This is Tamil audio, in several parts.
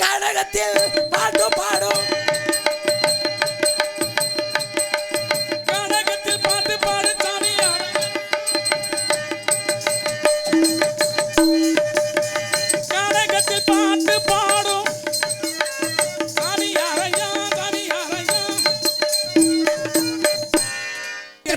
கனகத்தில் பாட்டு பாடும். பாட்டு பாடும் சாமியாரையா சாமியாரையா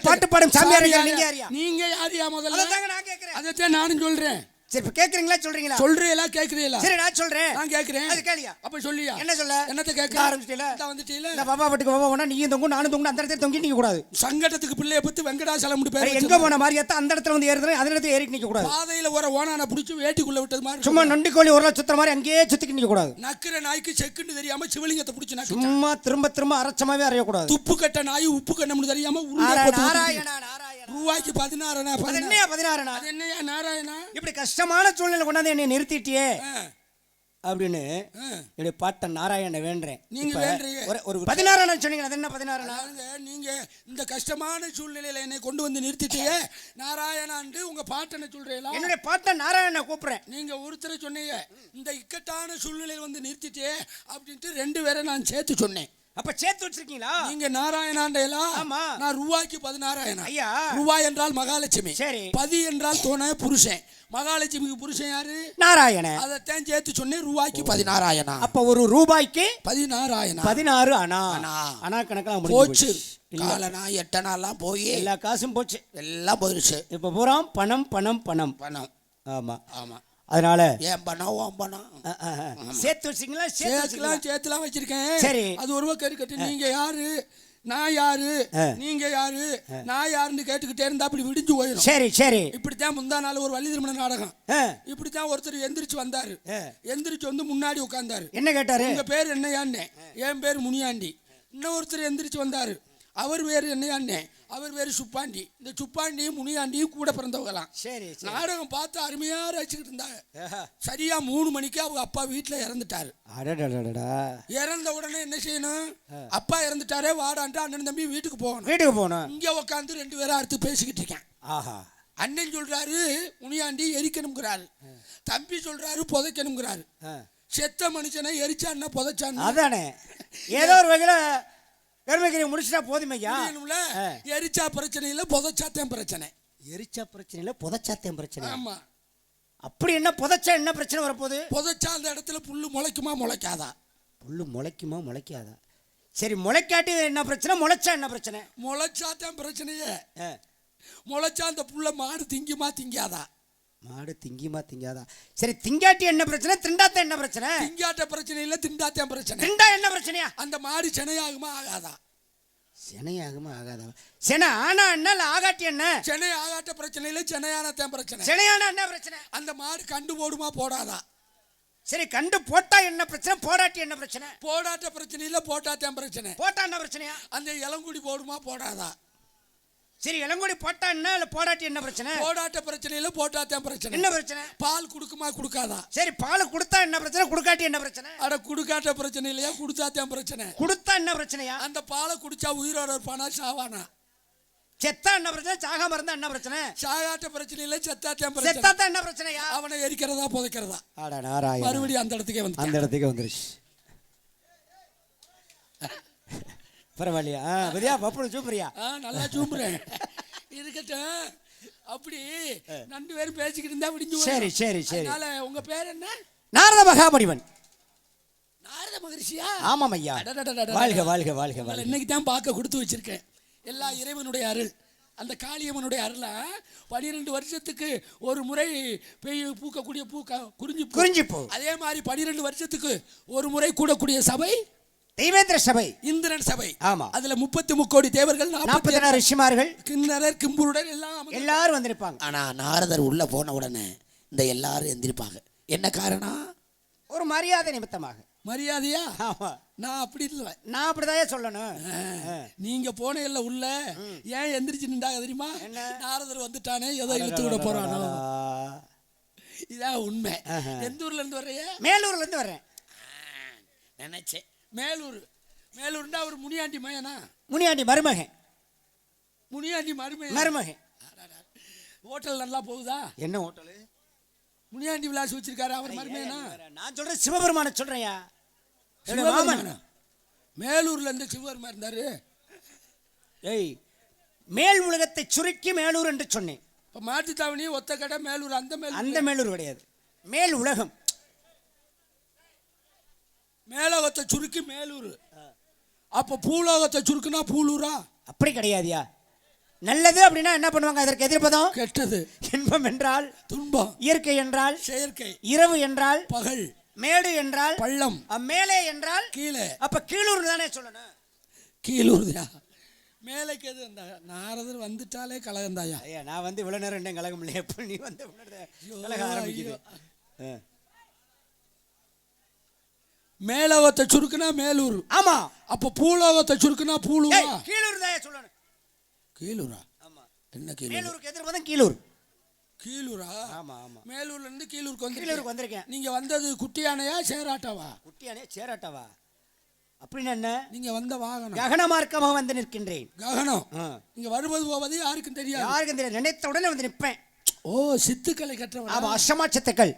பாட்டு பாடும். சாமியார் நீங்க யாரியா நீங்க யாரியா முதல்ல? அதாங்க நான் கேக்குறேன் அதைத்தான் நானும் சொல்றேன். சரி இப்ப கேக்குறீங்களா சொல்றீங்களா? சொல்றீங்களா கேக்குறீங்களா? சரி நான் சொல்றேன். நான் கேக்குறேன். அது கேளியா. அப்ப சொல்லியா? என்ன சொல்ல? என்னத்த கேட்க? ஆரம்பிச்சிட்டீல. இந்த வந்துட்டீல? இந்த பாபா வீட்டுக்கு பாபா போனா நீயும் தொங்கும் நானும் தொங்கும் அந்த இடத்துல தொங்கி நிக்க கூடாது. சங்கடத்துக்கு பிள்ளைய பத்தி வெங்கடாசலம் வேற பேர் எங்க போன மாதிரியாத்த அந்த இடத்துல வந்து ஏறுறேன் அந்த இடத்துல ஏறி நிக்க கூடாது. பாதையில ஒரு ஓனான புடிச்சு வேட்டிக்குள்ள விட்டது மாதிரி சும்மா நொண்டி கோழி ஒரு சுத்துற மாதிரி அங்கேயே சுத்திக்கு நிக்க கூடாது. நக்கிற நாய்க்கு செக்குன்னு தெரியாம சிவலிங்கத்தை புடிச்சு நக்கு சும்மா திரும்ப திரும்ப அரைச்சமாவே அறையக்கூடாது துப்பு கட்ட நாய் உப்பு கண்ணம்னு தெரியாம உருண்டை போட்டு நாராயணா நாராயணா. ரூபாய்க்கு பதினாறுனா பதினாறு. என்னையா பதினாறுனா? அது என்னையா நாராயணா? இப்படி கஷ்டமான சூழ்நிலை கொண்டாந்து என்னை நிறுத்திட்டியே? அப்படின்னு. என்னுடைய பாட்ட நாராயண வேண்டேன் நீங்க. ஒரு பதினாறு. சொன்னீங்க அது என்ன அதாவதுங்க, நீங்க இந்த கஷ்டமான சூழ்நிலையில என்னை கொண்டு வந்து நிறுத்திட்டியே நாராயணாண்டு உங்க பாட்டனை சொல்றீங்களா? என்னுடைய பாட்ட நாராயண கூப்பிடுறேன். நீங்க ஒருத்தரை சொன்னீங்க இந்த இக்கட்டான சூழ்நிலையில வந்து நிறுத்திட்டே அப்படின்ட்டு ரெண்டு பேரை நான் சேர்த்து சொன்னேன். அப்ப சேர்த்து வச்சிருக்கீங்களா? நீங்க நாராயணாண்டேலா ஆமா. நான் ரூபாய்க்கு பதினாறாயிரம். ஐயா. ரூபாய் என்றால் மகாலட்சுமி. சரி. பதி என்றால் துணை புருஷன். மகாலட்சுமிக்கு புருஷன் யாரு? நாராயண. அதைத்தான் சேர்த்து சொன்னேன் ரூபாய்க்கு பதினாறாயிரம். அப்ப ஒரு ரூபாய்க்கு பதினாறாயிரம். பதினாறு அணா. அணா. கணக்கெல்லாம் போச்சு. காலனா எட்டனாலாம் போய் எல்லா காசும் போச்சு. எல்லாம் போயிருச்சு. இப்ப பூரா பணம் பணம் பணம். பணம். ஆமா. ஆமா. அதனால ஏன் ஓம் அ. சேர்த்து வச்சிங்களா? சேர்த்து வச்சிங்களா? சேர்த்துலாம் சேர்த்துலாம் வச்சிருக்கேன். சரி. அது ஒரு கறி கட்டு. நீங்க யாரு? நான் யாரு. நீங்க யாரு? நான் யாருன்னு கேட்டுக்கிட்டே இருந்தா அப்படி விடிஞ்சு போயிடும் சரி சரி. இப்படித்தான் முந்தா நாள் ஒரு வள்ளி திருமண நாடகம். இப்படித்தான் ஒருத்தர் எந்திரிச்சு வந்தாரு. எந்திரிச்சு வந்து முன்னாடி உட்கார்ந்தாரு. என்ன கேட்டாரு? உங்க பேர் என்னையான்னே. என் பேர் முனியாண்டி. இன்னொருத்தர் எந்திரிச்சு வந்தாரு. அவர் பேர் என்னையான்னே. அவர் பேர் சுப்பாண்டி. இந்த சுப்பாண்டியும் முனியாண்டியும் கூட பிறந்தவங்களாம். சரி நாடகம் பார்த்து அருமையா ரசிச்சுக்கிட்டு இருந்தாங்க. சரியா மூணு மணிக்கு அவங்க அப்பா வீட்டுல இறந்துட்டாரு. இறந்த உடனே என்ன செய்யணும்? அப்பா இறந்துட்டாரே வாடான்ட்டு அண்ணன் தம்பி வீட்டுக்கு போகணும். வீட்டுக்கு போகணும். இங்க உட்காந்து ரெண்டு பேரும் அடுத்து பேசிக்கிட்டு இருக்கேன். ஆஹா. அண்ணன் சொல்றாரு முனியாண்டி எரிக்கணுங்கிறாரு தம்பி சொல்றாரு புதைக்கணுங்கிறாரு. செத்த மனுஷனை எரிச்சான்னா புதைச்சான்னு? அதானே. ஏதோ ஒரு வகையில கர்மகிரி முடிச்சிட்டா போதும் ஐயா. எரிச்சா பிரச்சனை இல்ல புதைச்சாத்தான் பிரச்சனை. எரிச்சா பிரச்சனை இல்ல புதைச்சாத்தேன் பிரச்சனை. ஆமா. அப்படி என்ன புதைச்சா என்ன பிரச்சனை வரப்போகுது? புதைச்சா அந்த இடத்துல புல்லு முளைக்குமா முளைக்காதா? புல்லு முளைக்குமா முளைக்காதா? சரி முளைக்காட்டி என்ன பிரச்சனை? முளைச்சா என்ன பிரச்சனை? முளைச்சாத்தான் பிரச்சனையே. முளைச்சா அந்த புள்ள மாடு திங்குமா திங்காதா? மாடு திங்கிமா திங்காதா? சரி திங்காட்டி என்ன பிரச்சனை? திண்டாத்த என்ன பிரச்சனை? திங்காட்ட பிரச்சனை இல்ல திண்டாத்தான் பிரச்சனை. திண்டா என்ன பிரச்சனையா? அந்த மாடு செனையாகுமா ஆகாதா? சினையாகுமா ஆகாதா? சினை ஆனா என்ன இல்ல ஆகாட்டி என்ன? சென்னை ஆகாட்ட பிரச்சனை இல்ல சென்னையானத்தான் பிரச்சனை. சினையானா என்ன பிரச்சனை? அந்த மாடு கண்டு போடுமா போடாதா? சரி கண்டு போட்டா என்ன பிரச்சனை? போடாட்டி என்ன பிரச்சனை? போடாட்ட பிரச்சனை இல்ல போட்டாத்தான் பிரச்சனை. போட்டா என்ன பிரச்சனையா? அந்த இளங்குடி போடுமா போடாதா? சரி இளங்கோடி போட்டா என்ன? இல்ல போடாட்டி என்ன பிரச்சனை? போடாட்ட பிரச்சனை இல்ல போட்டாத்தான் பிரச்சனை. என்ன பிரச்சனை? பால் கொடுக்குமா கொடுக்காதா? சரி பால் கொடுத்தா என்ன பிரச்சனை? கொடுக்காட்டி என்ன பிரச்சனை? அட குடுக்காட்ட பிரச்சனை இல்லையா குடுத்தாத்தான் பிரச்சனை. கொடுத்தா என்ன பிரச்சனையா? அந்த பாலை குடிச்சா உயிரோட இருப்பானா சாவானா? செத்தா என்ன பிரச்சனை? சாகாம இருந்தா என்ன பிரச்சனை? சாகாட்ட பிரச்சனை இல்ல செத்தாத்தான் பிரச்சனை. செத்தாத்தா என்ன பிரச்சனையா? அவனை எரிக்கிறதா புதைக்கிறதா? மறுபடியும் அந்த இடத்துக்கே வந்து அந்த இடத்துக்கு வந்துருச்சு. பரவாயில்லையா? ஆ பப்புனு சூப்பரியா? ஆ நல்லா சூம்புறேன் இருக்கட்டும். அப்படி ரெண்டு பேரும் பேசிக்கிட்டு இருந்தா விடிஞ்சு. சரி, சரி, சரி. அதனால உங்க பேர் என்ன? நாரத மகாமணிவன் நாரத மகரிஷியா? ஆமாம் ஐயா. வாழ்க வாழ்க வாழ்க வாழ்க. இன்னைக்கு தான் பார்க்க கொடுத்து வச்சிருக்கேன். எல்லா இறைவனுடைய அருள் அந்த காளியம்மனுடைய அருளா? பனிரெண்டு வருஷத்துக்கு ஒரு முறை பெய் பூக்கக்கூடிய பூ குறிஞ்சி பூ. குறிஞ்சிப்பூ. அதே மாதிரி பனிரெண்டு வருஷத்துக்கு ஒரு முறை கூடக்கூடிய சபை? தெய்வேந்திர சபை. இந்திரன் சபை. ஆமா. அதுல முப்பத்தி முக்கோடி தேவர்கள் நாற்பத்தி நாலு ரிஷிமார்கள். கிண்ணறர் கிம்புருடன் எல்லாம் எல்லாரும் வந்திருப்பாங்க. ஆனா நாரதர் உள்ள போன உடனே இந்த எல்லாரும் எந்திரிப்பாங்க. என்ன காரணம் ஒரு மரியாதை நிமித்தமாக. மரியாதையா? ஆமா. நான் அப்படி இல்லை. நான் அப்படிதான் சொல்லணும். நீங்க போனையில உள்ள. ஏன் எந்திரிச்சு நின்றாங்க தெரியுமா? நாரதர் வந்துட்டானே ஏதோ இழுத்து விட போறானோ? இதான் உண்மை. எந்த ஊர்ல இருந்து வர்றைய மேலூர்ல இருந்து வர்றேன். நினைச்சேன். மேலூர். மேலூர்னா அவர் முனியாண்டி மயனா முனியாண்டி மருமகன். முனியாண்டி மருமையன் மருமகன். ஹோட்டல் நல்லா போகுதா? என்ன ஹோட்டலு? முனியாண்டி விலாஸ் வச்சிருக்காரு அவர் மருமையனா நான் சொல்றேன் சிவபெருமான சிவபெருமானா? மேலூர்ல இருந்து சிவபெருமா இருந்தாரு. ஏய் மேல் உலகத்தை சுருக்கி மேலூர் என்று சொன்னேன். இப்ப மாட்டுத்தாவணி ஒத்த கடை மேலூர் அந்த மேலூர். அந்த மேலூர் கிடையாது. மேல் உலகம். மேலோகத்தை சுருக்கி மேலூர். அப்ப பூலோகத்தை சுருக்குனா பூலூரா? அப்படி கிடையாதுயா. நல்லது அப்படின்னா என்ன பண்ணுவாங்க? அதற்கு எதிர்ப்பதம்? கெட்டது. இன்பம் என்றால்? துன்பம். இயற்கை என்றால்? செயற்கை. இரவு என்றால்? பகல். மேடு என்றால்? பள்ளம். மேலே என்றால்? கீழே. அப்ப கீழூர் தானே சொல்லணும். கீழூர்தா மேலைக்கு எது இந்த நாரதர் வந்துட்டாலே கலகந்தாயா? ஐயா நான் வந்து இவ்வளவு நேரம் என்ன கலகம் இல்லையா நீ வந்து கலகம் ஆரம்பிக்குது. மேலோகத்தை சுருக்குனா மேலூர். ஆமா. அப்ப பூலோகத்தை சுருக்குனா பூலூரா? கீழூர் தான் சொல்லணும்? கீழூரா? ஆமா. என்ன கீழூர்? மேலூருக்கு கீழூர். கீழூரா? ஆமா ஆமா. மேலூர்ல இருந்து கீழூருக்கு வந்து கீழூருக்கு வந்திருக்கேன். நீங்க வந்தது குட்டியானையா சேராட்டாவா? குட்டியானே சேராட்டவா? அப்படின்னு என்ன? நீங்க வந்த வாகனம். ககன மார்க்கமாக வந்து நிற்கின்றேன். ககனம். நீங்க வருவது போவது யாருக்கும் தெரியாது. யாருக்கும் தெரியாது. நினைத்த உடனே வந்து நிற்பேன். ஓ சித்துக்களை கற்றவன் ஆமா அஷ்டமா சித்துக்கள்.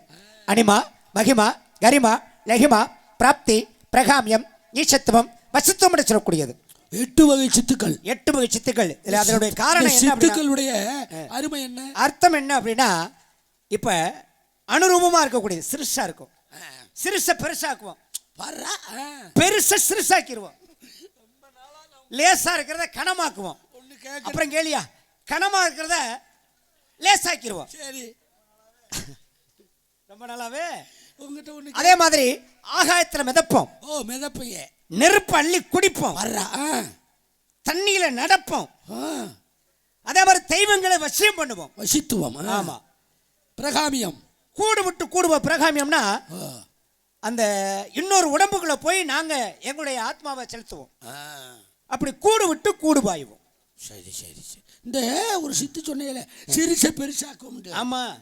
அனிமா மகிமா கரிமா லகிமா பிராப்தி பிரகாமியம் ஈசத்துவம் வசுத்துவம் என்று சொல்லக்கூடியது. எட்டு வகை சித்துக்கள். எட்டு வகை சித்துக்கள். இதுல அதனுடைய காரணம் சித்துக்களுடைய அருமை என்ன? அர்த்தம் என்ன அப்படின்னா இப்ப அனுரூபமா இருக்கக்கூடியது. சிறுசா இருக்கும். சிறுச பெருசாக்குவோம். பெருச சிறுசாக்கிடுவோம் லேசா இருக்கிறத கனமாக்குவோம். அப்புறம் கேளியா கனமா இருக்கிறத லேசாக்கிடுவோம் சரி. ரொம்ப நாளாவே உங்ககிட்ட ஒண்ணு அதே மாதிரி ஆகாயத்துல மிதப்போம். ஓ மிதப்பைய. நெருப்பு அள்ளி குடிப்போம். வர்றா. தண்ணியில நடப்போம். அதே மாதிரி தெய்வங்களை வசியம் பண்ணுவோம். வசித்துவம் ஆ. ஆமா. பிரகாமியம். கூடு விட்டு கூடுவோம். பிரகாமியம்னா. அந்த இன்னொரு உடம்புக்குள்ள போய் நாங்க எங்களுடைய ஆத்மாவை செலுத்துவோம். அப்படி கூடு விட்டு கூடு பாயுவோம். சரி சரி சரி. இந்த ஒரு சித்து சொன்னேல சிறுச பெருசாக்கும் ஆமா.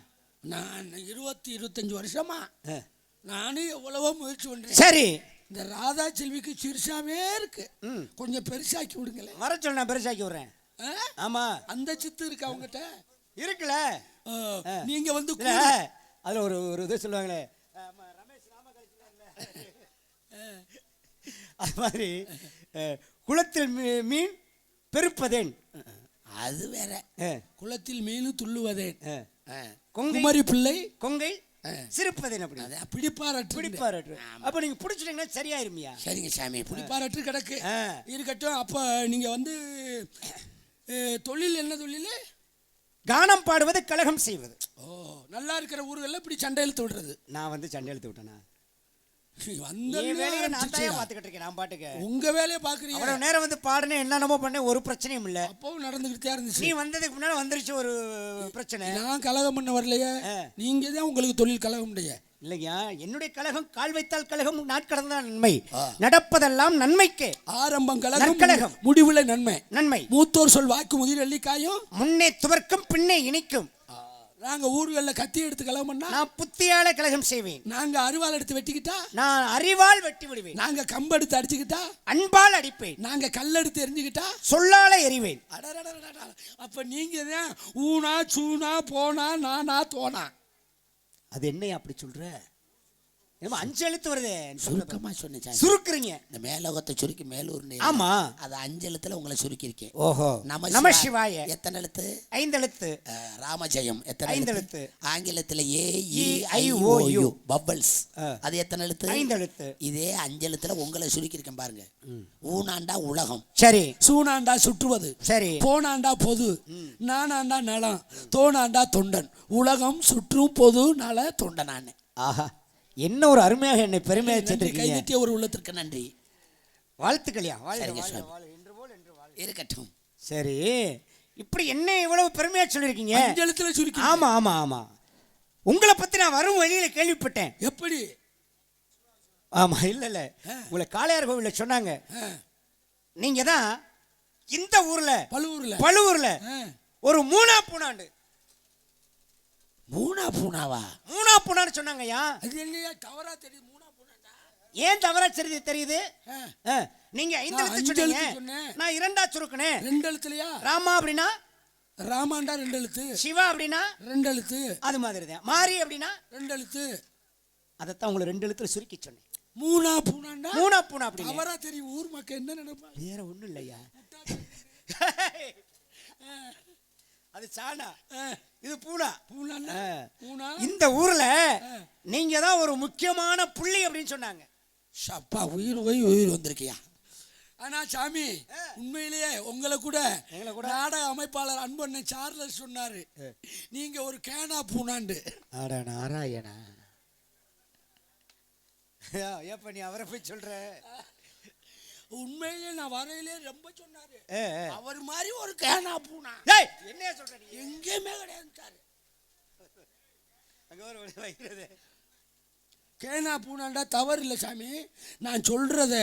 நான் இருபத்தி இருபத்தஞ்சு வருஷமா. நானும் எவ்வளவோ முயற்சி பண்றேன். சரி. இந்த ராதா செல்விக்கு சிறுசாவே இருக்கு. கொஞ்சம் பெருசாக்கி விடுங்களேன். வர சொல்ல நான் பெருசாக்கி விடுறேன்? ஆமா. அந்த சித்து இருக்கு அவங்ககிட்ட இருக்குல்ல. நீங்க வந்து அதுல ஒரு ஒரு இது சொல்லுவாங்களே. அது மாதிரி குளத்தில் மீன் பெருப்பதேன். அது வேற. குளத்தில் மீன் துள்ளுவதேன். குமரி பிள்ளை. கொங்கை. ஆ. சிரிப்பதேன் அப்படி? அதான் பிடிப்பாரட்டு. பிடிப்பாரட்டு அப்ப நீங்க பிடிச்சிட்டீங்கன்னா சரியாயிருமியா. சரிங்க சாமி பிடிப்பாரட்டு கிடக்கு. இருக்கட்டும் அப்ப நீங்க வந்து தொழில் என்ன தொழில்? கானம் பாடுவது கலகம் செய்வது. ஓ நல்லா இருக்கிற ஊர்களில் இப்படி சண்டை இழுத்து விடுறது நான் வந்து சண்டை எழுத்து உங்க வேலையை பாக்குறீங்க. அவ்வளவு நேரம் வந்து பாடுனேன் என்னென்னமோ பண்ணேன் ஒரு பிரச்சனையும் இல்ல. அப்பவும் நடந்துகிட்டே இருந்துச்சு. நீ வந்ததுக்கு முன்னால வந்துருச்சு ஒரு பிரச்சனை. நான் கலகம் பண்ண வரலையே. நீங்க தான் உங்களுக்கு தொழில் கலகம் முடிய இல்லையா? என்னுடைய கழகம் கால் வைத்தால் கழகம் நாட்கடந்த நன்மை. நடப்பதெல்லாம் நன்மைக்கு. ஆரம்பம் கலகம் நற்கலகம். முடிவுல நன்மை. நன்மை. மூத்தோர் சொல் வாக்கு முதிர் அள்ளிக்காயும் முன்னே துவர்க்கும் பின்னே இனிக்கும் நாங்க ஊர்களில் கத்தி எடுத்து கலகம் பண்ணா நான் புத்தியால கழகம் செய்வேன். நாங்க அருவாள் எடுத்து வெட்டிக்கிட்டா? நான் அறிவால் வெட்டி விடுவேன். நாங்க கம்பு எடுத்து அடிச்சுக்கிட்டா? அன்பால் அடிப்பேன். நாங்க கல்லெடுத்து எரிஞ்சுக்கிட்டா? சொல்லால எறிவேன். அப்ப நீங்க தான் ஊனா சூனா போனா நானா தோனா அது என்னையா அப்படி சொல்ற? என்னமோ அஞ்சு எழுத்து வருதே சுருக்கமா சொன்னேன் சுருக்குறீங்க. இந்த மேலோகத்தை சுருக்கி மேலூர் ஆமா. அது அஞ்சு எழுத்துல உங்களை சுருக்கியிருக்கேன். ஓஹோ. நம நம சிவாய. எத்தனை எழுத்து? ஐந்து எழுத்து. ராமஜெயம். எத்தனை ஐந்து எழுத்து? எழுத்து. ஆங்கிலத்துல ஏ இ ஐ ஓ யூ. அது எத்தனை எழுத்து? ஐந்து எழுத்து. இதே அஞ்சு எழுத்துல உங்களை சுருக்கியிருக்கேன் பாருங்க. ஊனாண்டா உலகம். சரி. சூனாண்டா சுற்றுவது. சரி. போனாண்டா பொது. நானாண்டா நலம். தோனாண்டா தொண்டன். உலகம் சுற்றும் பொது நல தொண்டனான்னு. ஆஹா. என்ன ஒரு அருமையாக என்னை பெருமையாக சென்றிருக்கீங்க ஒரு உள்ளத்திற்கு நன்றி. வாழ்த்துக்கள்யா. இருக்கட்டும். சரி. இப்படி என்ன இவ்வளவு பெருமையா சொல்லியிருக்கீங்க? அஞ்செழுத்துல சுருக்கி ஆமா ஆமா ஆமா. உங்களை பத்தி நான் வரும் வழியில கேள்விப்பட்டேன். எப்படி? ஆமா இல்ல இல்ல. உங்களை காளையார் கோவில்ல சொன்னாங்க. நீங்க தான் இந்த ஊர்ல பழுவூர்ல. பழுவூர்ல. ஒரு மூணா பூனாண்டு மூணா பூனாவா? மூணா பூனான்னு சொன்னாங்கய்யா. அது என்னையா தவறா தெரியுது? மூணா போனாண்டா? ஏன் தவறா தெரியுது ஆ, நீங்க ஐந்து எழுத்து சொன்னீங்க. நான் இரண்டா சுருக்கினேன் ரெண்டு எழுத்துலயா? ராமா அப்படின்னா? ராமாண்டா ரெண்டு எழுத்து. சிவா அப்படின்னா? ரெண்டு எழுத்து. அது மாதிரி தான். மாரி அப்படின்னா? ரெண்டு எழுத்து. அதைத்தான் உங்களை ரெண்டு எழுத்துல சுருக்கி சொன்னேன். மூணா பூனாண்டா? மூணா பூனா அப்படிங்க. அவரா தெரியும் ஊர் மக்கள் என்ன நினைப்பாங்க? வேற ஒண்ணும் இல்லையா? அது சாணா. இது பூனா. ஆ. பூனா? இந்த ஊர்ல நீங்க தான் ஒரு முக்கியமான புள்ளி அப்படின்னு சொன்னாங்க. சப்பா உயிர் போய் உயிர் வந்திருக்கியா? ஆனா சாமி உண்மையிலேயே உங்களை கூட? நாடக அமைப்பாளர் அன்பண்ணன் சார்லஸ் சொன்னாரு. நீங்க ஒரு கேனா பூனாண்டு. அட நாராயணா. ஏப்ப நீ அவரை போய் சொல்ற? உண்மையிலேயே நான் வரையிலே ரொம்ப சொன்னாரு. அவர் மாதிரி ஒரு கேனா பூனா. ஏய், என்னையா சொல்ற நீ எங்கேயுமே கிடையாது அங்க ஒரு வழி வைக்கிறது. கேனா பூனாண்டா தவறு இல்லை சாமி. நான் சொல்றத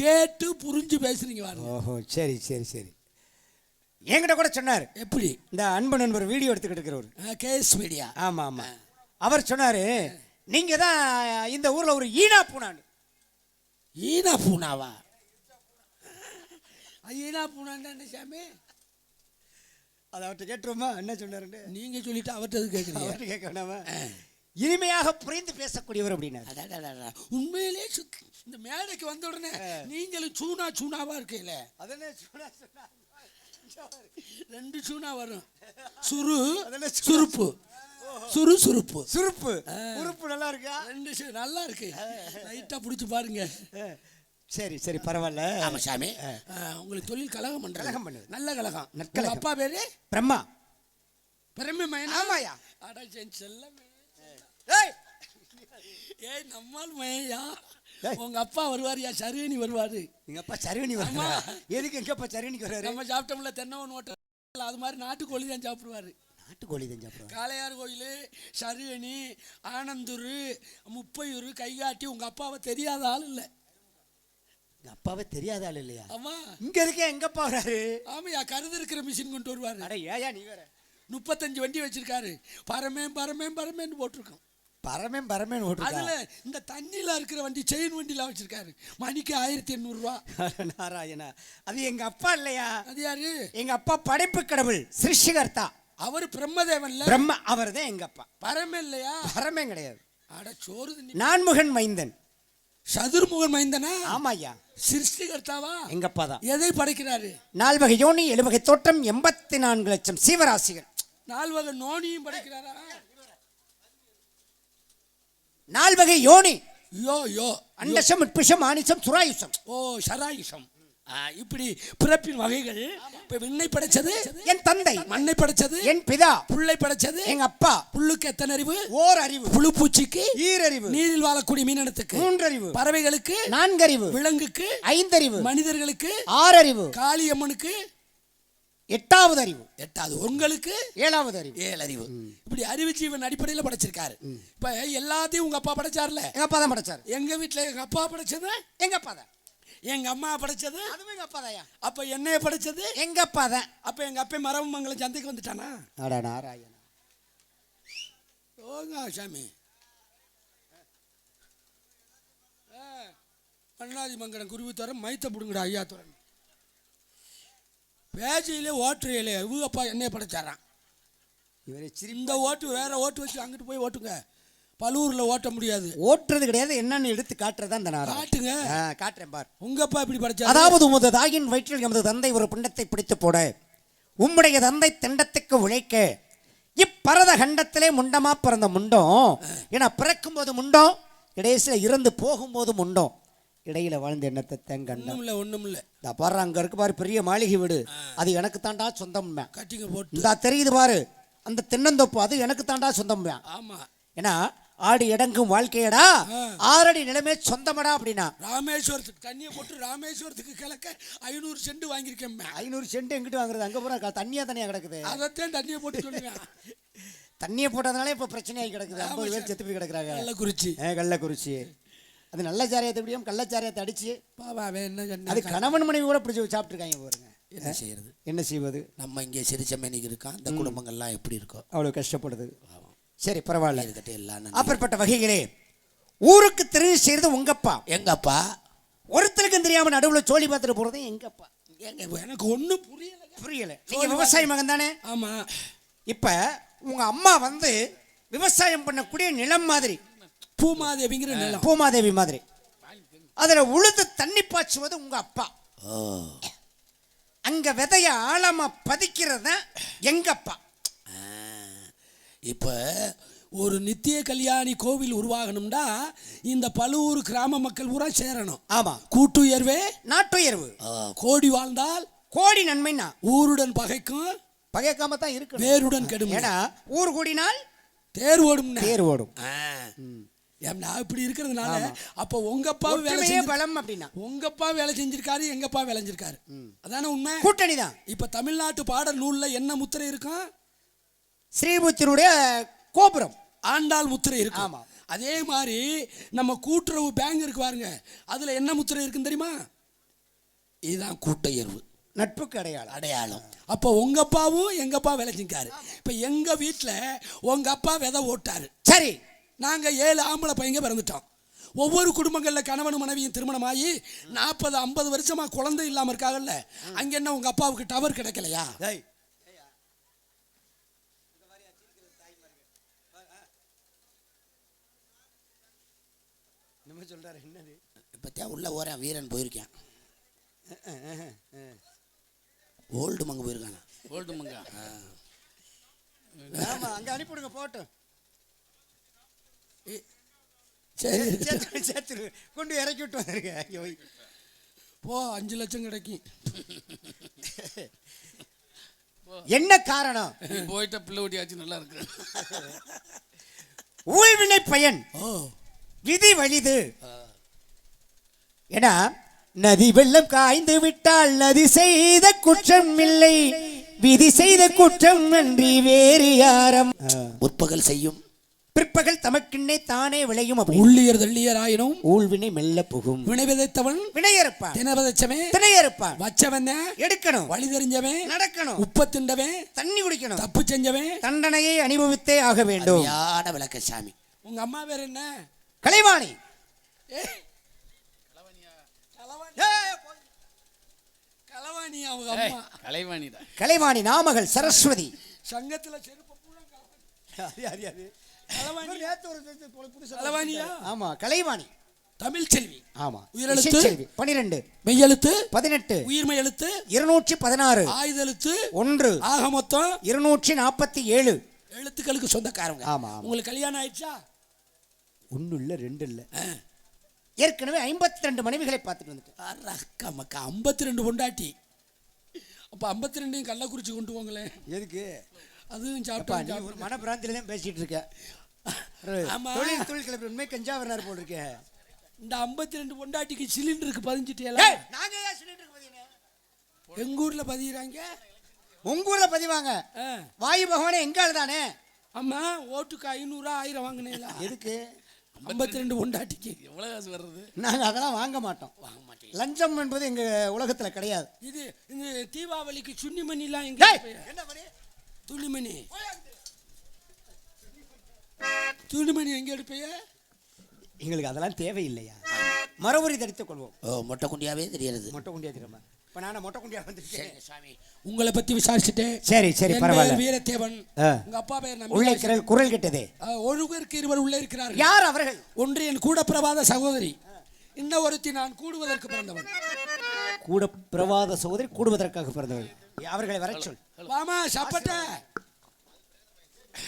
கேட்டு புரிஞ்சு பேசுறீங்க பாருங்க. ஓஹோ சரி சரி சரி. என்கிட்ட கூட சொன்னார். எப்படி? இந்த அன்பு நண்பர் வீடியோ எடுத்துக்கிட்டு இருக்கிறவர். KS media. ஆமா ஆமா. அவர் சொன்னாரு நீங்க தான் இந்த ஊர்ல ஒரு ஈனா பூனான்னு. ஈனா பூனாவா? ஈனா பூனாண்டா என்ன சாமி? அதை அவர்கிட்ட கேட்டுருமா என்ன சொன்னாருன்னு? நீங்க சொல்லிட்டு அவர்கிட்ட எதுக்கு கேட்குறீங்க அவர்கிட்ட கேட்க வேணாமா? இனிமையாக புரிந்து பேசக்கூடியவர் அப்படின்னாரு. அடடடடா. உண்மையிலே இந்த மேடைக்கு வந்த உடனே நீங்களும் சூனா சூனாவா இருக்கீல அதென்ன சொன்னா சொன்னா ரெண்டு சூனா வரும். சுரு சூனா. சுருப்பு. சுரு சுருப்பு. சுருப்பு. உறுப்பு நல்லா இருக்கா? ரெண்டு நல்லா இருக்கு. லைட்டா பிடிச்சி பாருங்க. சரி சரி பரவாயில்ல. ஆமா சாமி. உங்களுக்கு தொழில் கலகம் பண்றது. கலகம் பண்ணுது. நல்ல கலகம் நற்கலகம். உங்க அப்பா பேரு? பிரம்மா. பிரம்ம மயனா ஆமாய்யா. அட செல்லமே ஏய். ஏய்! நம்மால் மயா. உங்க அப்பா வருவாருயா? சருகனி வருவாரு. எங்க அப்பா சரவணி வர்றா எதுக்கு எங்க அப்பா சரவணிக்கு வர்றாரு நம்ம சாப்பிட்டோம்ல தென்னவன் ஓட்டல். அது மாதிரி நாட்டுக்கோழி தான் சாப்பிடுவாரு. நாட்டுக்கோழி தான் சாப்பிடுவாங்க காளையார் கோயில் சருகனி ஆனந்தூர் முப்பையூர் கைகாட்டி உங்க அப்பாவை தெரியாத ஆள் இல்லை. அப்பாவே தெரியாத ஆள் இல்லையா? ஆமா. இங்க இருக்க எங்க அப்பா வர்றாரு ஆமையா கருது இருக்கிற மிஷின் கொண்டு வருவாரு. அட ஏயா நீ வேற. முப்பத்தஞ்சு வண்டி வச்சிருக்காரு. பரமேன் பரமேன் பரமேன்னு போட்டிருக்கோம் பரமேன் பரமேன் ஓட்டுருக்கா அதுல இந்த தண்ணியில இருக்கிற வண்டி செயின் வண்டியில வச்சிருக்காரு. மணிக்கு ஆயிரத்தி எண்ணூறுரூவா நாராயணா அது எங்க அப்பா இல்லையா? அது யாரு? எங்க அப்பா படைப்பு கடவுள் சிருஷ்டிகர்த்தா. அவர் பிரம்மதேவன்ல. பிரம்ம அவர் தான் எங்க அப்பா. பரமே இல்லையா? பரமேன் கிடையாது. அட சோறு நான்முகன் மைந்தன். சதுர்முகன் மைந்தனா? ஆமாய்யா. சிருஷ்டிகர்த்தாவா? எங்க அப்பா தான் எதை படைக்கிறாரு? நால்வகை யோனி எழுவகை தோற்றம் எண்பத்தி நான்கு லட்சம் சீவராசிகள். நால்வகை நோனியும் படைக்கிறாரா? நால்வகை யோனி. யோ யோ அண்டசம் உட்பிஷம் ஆனிசம் சுராயுசம் ஓ சராயுஷம். இப்படி பிறப்பின் வகைகள் இப்ப விண்ணை படைச்சது என் தந்தை மண்ணை படைச்சது என் பிதா புல்லை படைச்சது எங்க அப்பா புல்லுக்கு எத்தனை அறிவு? ஓர் அறிவு புழு பூச்சிக்கு ஈரறிவு நீரில் வாழக்கூடிய மீனினத்துக்கு மூன்றறிவு பறவைகளுக்கு நான்கறிவு விலங்குக்கு ஐந்தறிவு மனிதர்களுக்கு ஆறறிவு காளியம்மனுக்கு எட்டாவது அறிவு எட்டாவது உங்களுக்கு ஏழாவது அறிவு ஏழு அறிவு இப்படி அறிவு ஜீவன் அடிப்படையில் படைச்சிருக்காரு. இப்ப எல்லாத்தையும் உங்க அப்பா படைச்சார்ல? எங்க அப்பா தான் படைச்சாரு. எங்க வீட்டுல எங்க அப்பா படைச்சது? எங்க அப்பா தான். எங்க அம்மா படைச்சது? அதுவும் எங்க அப்பா தான் அப்ப என்னைய படைச்சது? எங்க அப்பா தான். அப்ப எங்க அப்பா மரபமங்கலம் சந்தைக்கு வந்துட்டானா? அட நாராயணா. ஓங்க சாமி. அண்ணாதி மங்கலம் குருவி தரம் மைத்த புடுங்கடா ஐயா துறன். பேஜையிலே ஓட்டுறையிலே இவங்க அப்பா என்னைய படைச்சாரான் இவரை இந்த ஓட்டு வேற ஓட்டு வச்சு அங்கிட்டு போய் ஓட்டுங்க. பலூர்ல ஓட்ட முடியாது. ஓட்டுறது கிடையாது. என்னன்னு எடுத்து காட்டுறதா இந்த நாரா காட்டுங்க. காட்டுறேன் பார். உங்க அப்பா இப்படி படைச்சாரு? அதாவது உமது தாயின் வயிற்றில் எமது தந்தை ஒரு பிண்டத்தை பிடித்து போட உம்முடைய தந்தை திண்டத்துக்கு உழைக்க இப்பரத கண்டத்திலே முண்டமா பிறந்த முண்டம் ஏன்னா பிறக்கும்போது முண்டம் இடையில இறந்து போகும்போது முண்டம். இடையில வாழ்ந்த எண்ணத்தை தேங்கண்டம்? இல்ல ஒண்ணும் இல்ல இந்த பாரு அங்க இருக்கு பாரு பெரிய மாளிகை வீடு. அது எனக்கு தாண்டா சொந்தம் கட்டிங்க போட்டு. இந்த தெரியுது பாரு அந்த தென்னந்தோப்பு அது எனக்கு தாண்டா சொந்தம் ஆமா. ஏன்னா ஆடு இடங்கும் வாழ்க்கையடா. ஆறடி நிலமே சொந்தமடா அப்படின்னா. ராமேஸ்வரத்துக்கு தண்ணியை போட்டு ராமேஸ்வரத்துக்கு கிழக்க ஐநூறு சென்ட் வாங்கியிருக்கேன் ஐநூறு சென்ட் எங்கிட்டு வாங்குறது? அங்க போற தண்ணியா தனியா கிடக்குது. அதைத்தான் தண்ணியை போட்டு சொல்லுவேன் தண்ணியை போட்டதுனால இப்ப பிரச்சனையாகி கிடக்குது. ஐம்பது பேர் செத்து போய் கிடக்குறாங்க நல்ல குறிச்சி ஏ கள்ளக்குறிச்சி. அது நல்ல சாரியத்தை எப்படியும் அடிச்சு பாபா அவன் என்ன? அது கணவன் மனைவி கூட பிடிச்சி சாப்பிட்டுருக்காங்க பாருங்க. என்ன செய்யறது? என்ன செய்வது? நம்ம இங்கே சிரிச்சமேனிக்கு இருக்கான் அந்த குடும்பங்கள்லாம் எப்படி இருக்கோ? அவ்வளவு கஷ்டப்படுது. சரி பரவாயில்ல. இருக்கட்டும் எல்லாம் அப்பேற்பட்ட வகைகளே ஊருக்கு தெரிவு செய்யறது உங்கப்பா. எங்கப்பா? ஒருத்தருக்கும் தெரியாம நடுவுல சோழி பார்த்துட்டு போறது எங்கப்பா? ஏங்க, எனக்கு ஒண்ணும் புரியலங்க. புரியல. நீங்க விவசாய மகன் தானே? ஆமா. இப்ப உங்க அம்மா வந்து விவசாயம் பண்ணக்கூடிய நிலம் மாதிரி. பூமாதேவிங்கிற நிலம். பூமாதேவி மாதிரி. அதுல உழுது தண்ணி பாய்ச்சுவது உங்க அப்பா. அங்க விதைய ஆழமா பதிக்கிறது தான் எங்க அப்பா இப்போ ஒரு நித்திய கல்யாணி கோவில் உருவாகணும்னா இந்த பழுவூர் கிராம மக்கள் பூரா சேரணும். ஆமா. கூட்டுயர்வே நாட்டுயர்வு. கோடி வாழ்ந்தால் கோடி நன்மைனா? ஊருடன் பகைக்கும் பகைக்காம தான் இருக்கு வேருடன் கெடும் ஏன்னா ஊர் கூடினால் தேர் ஓடும் தேர் ஓடும். ஏம்னா இப்படி இருக்கிறதுனால அப்போ உங்க அப்பா வேலை செஞ்சு பலம் அப்படின்னா. உங்க அப்பா வேலை செஞ்சிருக்காரு எங்க அப்பா விளைஞ்சிருக்காரு அதானே உண்மை? கூட்டணி தான் இப்ப தமிழ்நாட்டு பாடல் நூல்ல என்ன முத்திரை இருக்கும்? ஸ்ரீபுத்தினுடைய கோபுரம். ஆண்டாள் முத்திரை இருக்கும். ஆமா. அதே மாதிரி நம்ம கூட்டுறவு பேங்க் இருக்கு பாருங்க. அதுல என்ன முத்திரை இருக்குன்னு தெரியுமா? இதுதான் கூட்டுயர்வு நட்புக்கு அடையாளம். அடையாளம். அப்போ உங்க அப்பாவும் எங்க அப்பா விளைஞ்சிருக்காரு இப்ப எங்க வீட்டுல உங்க அப்பா விதை ஓட்டாரு. சரி. நாங்க ஏழு ஆம்பளை பையங்க பிறந்துட்டோம். ஒவ்வொரு குடும்பங்கள்ல கணவன் மனைவியும் திருமணமாகி நாற்பது ஐம்பது வருஷமா குழந்தை இல்லாம இருக்காங்கல்ல. அங்க என்ன உங்க அப்பாவுக்கு டவர் கிடைக்கலையா? இப்போத்தியா உள்ள ஓரேன் வீரன் போயிருக்கேன். ஓல்டு மங்க போயிருக்கானா? ஓல்டுமங்கா ஆமா அங்க அனுப்பிவிடுங்க போட்டோம் சரி. சேர்த்து சேர்த்து கொண்டு இறக்கி விட்டு வந்துருங்க ஐயோ போ அஞ்சு லட்சம் கிடைக்கும். என்ன காரணம்? நீ போயிட்ட பிள்ளை ஊட்டியாச்சு நல்லா இருக்கு. ஊழ்வினை பயன். ஓ. விதி வலிது ஏன்னா நதி வெள்ளம் காய்ந்து விட்டால் நதி செய்த குற்றம் இல்லை. விதி செய்த குற்றம் நன்றி வேறு யாரம். முற்பகல் செய்யும். பிற்பகல் தமக்கின்னே தானே விளையும் உள்ளியர் தள்ளியர் ஆயினும். ஊழ்வினை மெல்ல புகும். வினை விதைத்தவன் வினையறுப்பான். தினவதச்சவன் திணையறுப்பான். வச்சவன் எடுக்கணும். வழி தெரிஞ்சவன். நடக்கணும். உப்ப திண்டவன் தண்ணி குடிக்கணும். தப்பு செஞ்சவன். தண்டனையை அனுபவித்தே ஆக வேண்டும். விளக்க சாமி உங்க அம்மா பேர் என்ன? கலைவாணி. ஏய், களவாணி அவங்க அம்மா. கலைவாணிடா கலைவாணி நாமகள் சரஸ்வதி. சங்கத்துல செருப்பு ஆமா கலைவாணி. தமிழ் செல்வி. ஆமா உயிரெழுத்து? இசைச்செல்வி. பனிரெண்டு. மெய்யெழுத்து? பதினெட்டு. உயிர்மை எழுத்து இருநூற்றி பதினாறு ஆயுதெழுத்து? ஒன்று. ஆக மொத்தம்? இருநூற்றி நாற்பத்தி ஏழு எழுத்துக்களுக்கு சொந்தக்காரங்க. ஆமா. உங்களுக்கு கல்யாணம் ஆயிடுச்சா? ஒன்னு இல்ல ரெண்டு இல்ல. ஏற்கனவே ஐம்பத்தி ரெண்டு மனைவிகளை பார்த்துட்டு வந்துட்டேன். அரக்க மக்கா ஐம்பத்தி ரெண்டு பொண்டாட்டி. அப்போ ஐம்பத்தி ரெண்டையும் கள்ளக்குறிச்சி கொண்டு போங்களேன். எதுக்கு? அதுவும் சாப்பிட்டா மனப்பிராந்தில தான் பேசிட்டு இருக்க. ஒரு ஆமா. தொழில் தொழில் கிளப்பி உண்மை கஞ்சாவரனார் போல் இருக்க. இந்த ஐம்பத்தி ரெண்டு பொண்டாட்டிக்கு சிலிண்டருக்கு பதிஞ்சிட்டேல. ஏய், நாங்க ஏன் சிலிண்டருக்கு பதினேன் எங்க ஊர்ல பதிகிறாங்க உங்க ஊர்ல பதிவாங்க. வாயு பகவானே எங்கால் தானே அம்மா ஓட்டுக்கு ஐநூறுரூவா ஆயிரம் வாங்கினேல. எதுக்கு? ஐம்பத்தி ரெண்டு பொண்டாட்டிக்கு. எவ்வளவு காசு வர்றது? நாங்க அதெல்லாம் வாங்க மாட்டோம். வாங்க மாட்டேன் லஞ்சம் என்பது எங்க உலகத்துல கிடையாது. இது இந்த தீபாவளிக்கு சுன்னிமணிலாம் எங்க என்ன துணிமணி. துணிமணி எங்க எடுப்பைய? எங்களுக்கு அதெல்லாம் தேவையில்லையா? மறுபடி தடுத்துக் கொள்வோம். ஓ மொட்டை குண்டியாவே தெரியறது மொட்டை குண்டியா திரும்ப இப்ப நானே மொட்டை குண்டியா வந்திருக்கேன். சாமி. உங்களை பத்தி விசாரிச்சுட்டேன் சரி சரி பரவாயில்ல. வீரத்தேவன். உங்க அப்பா பேர் உள்ளே நம்பி குரல் கெட்டதே. ஒழுகருக்கு இருவர் உள்ளே இருக்கிறார்கள். யார் அவர்கள்? ஒன்று என் கூட பிரபாத சகோதரி. இன்ன ஒருத்தி நான் கூடுவதற்கு பிறந்தவன் கூட பிரவாத சகோதரி கூடுவதற்காக பிறந்தவர்கள் அவர்களை வர சொல். வாமா சாப்பிட்ட.